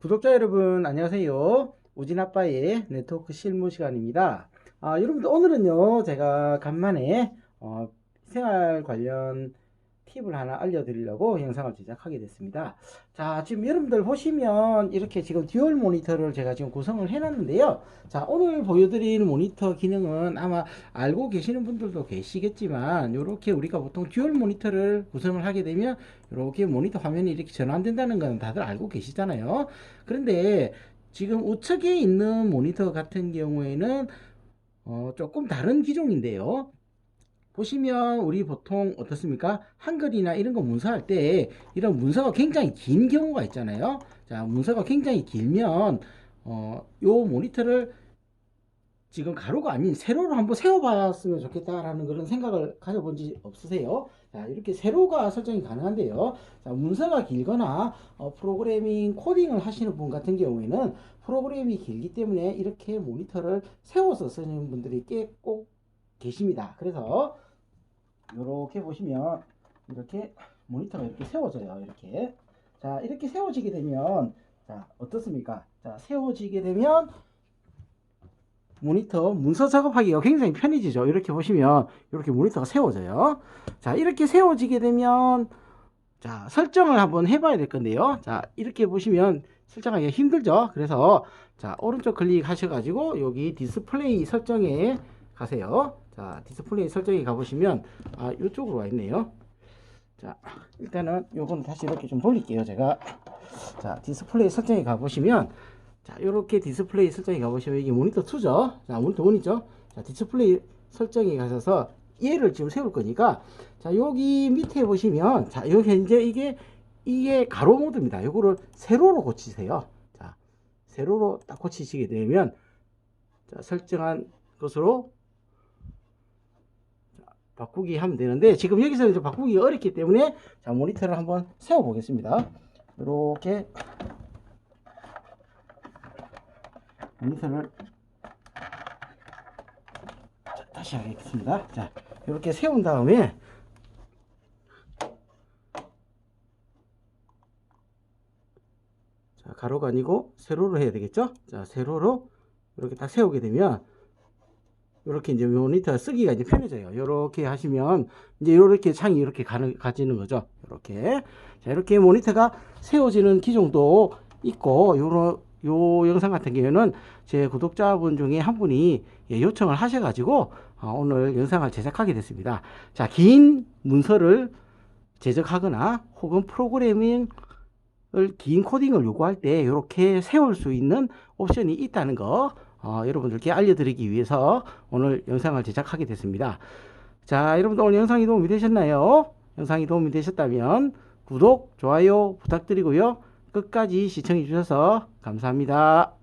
구독자 여러분 안녕하세요. 우진아빠의 네트워크 실무 시간입니다. 아, 여러분들 오늘은요 제가 간만에 어, 생활 관련 팁을 하나 알려드리려고 영상을 제작하게 됐습니다. 자 지금 여러분들 보시면 이렇게 지금 듀얼 모니터를 제가 지금 구성을 해 놨는데요. 자 오늘 보여드릴 모니터 기능은 아마 알고 계시는 분들도 계시겠지만 이렇게 우리가 보통 듀얼 모니터를 구성을 하게 되면 이렇게 모니터 화면이 이렇게 전환된다는 건 다들 알고 계시잖아요. 그런데 지금 우측에 있는 모니터 같은 경우에는 어, 조금 다른 기종인데요 보시면 우리 보통 어떻습니까? 한글이나 이런 거 문서할 때 이런 문서가 굉장히 긴 경우가 있잖아요. 자, 문서가 굉장히 길면 어, 요 모니터를 지금 가로가 아닌 세로로 한번 세워봤으면 좋겠다라는 그런 생각을 가져본 적 없으세요? 자, 이렇게 세로가 설정이 가능한데요. 자, 문서가 길거나 어, 프로그래밍 코딩을 하시는 분 같은 경우에는 프로그램이 길기 때문에 이렇게 모니터를 세워서 쓰는 분들이 꽤 꼭 계십니다. 그래서 이렇게 보시면 이렇게 모니터가 이렇게 세워져요. 이렇게 자 이렇게 세워지게 되면 자 어떻습니까? 자 세워지게 되면 모니터 문서 작업하기가 굉장히 편해지죠. 이렇게 보시면 이렇게 모니터가 세워져요. 자 이렇게 세워지게 되면 자 설정을 한번 해봐야 될 건데요. 자 이렇게 보시면 설정하기가 힘들죠. 그래서 자 오른쪽 클릭하셔가지고 여기 디스플레이 설정에 가세요. 자 디스플레이 설정에 가보시면 아 이쪽으로 와 있네요. 자 일단은 요건 다시 이렇게 좀 돌릴게요. 제가 자 디스플레이 설정에 가보시면 자 이렇게 디스플레이 설정에 가보시면 이게 모니터 2죠. 자 모니터 1이죠. 자 디스플레이 설정에 가셔서 얘를 지금 세울 거니까 자 여기 밑에 보시면 자 여기 현재 이게 이게 가로 모드입니다. 요거를 세로로 고치세요. 자 세로로 딱 고치시게 되면 자 설정한 것으로 자, 바꾸기 하면 되는데 지금 여기서 이제 바꾸기 어렵기 때문에 자 모니터를 한번 세워 보겠습니다. 이렇게 모니터를 자, 다시 하겠습니다. 자 이렇게 세운 다음에 자, 가로가 아니고 세로로 해야 되겠죠? 자, 세로로 이렇게 딱 세우게 되면 이렇게 이제 모니터 쓰기가 이제 편해져요. 이렇게 하시면 이제 이렇게 창이 이렇게 가는 가지는 거죠. 이렇게 자, 이렇게 모니터가 세워지는 기종도 있고 요런 요 영상 같은 경우에는 제 구독자분 중에 한 분이 예, 요청을 하셔가지고 어, 오늘 영상을 제작하게 됐습니다. 자, 긴 문서를 제작하거나 혹은 프로그래밍 긴 코딩을 요구할 때 이렇게 세울 수 있는 옵션이 있다는 거 어, 여러분들께 알려드리기 위해서 오늘 영상을 제작하게 됐습니다. 자, 여러분들 오늘 영상이 도움이 되셨나요? 영상이 도움이 되셨다면 구독, 좋아요 부탁드리고요. 끝까지 시청해 주셔서 감사합니다.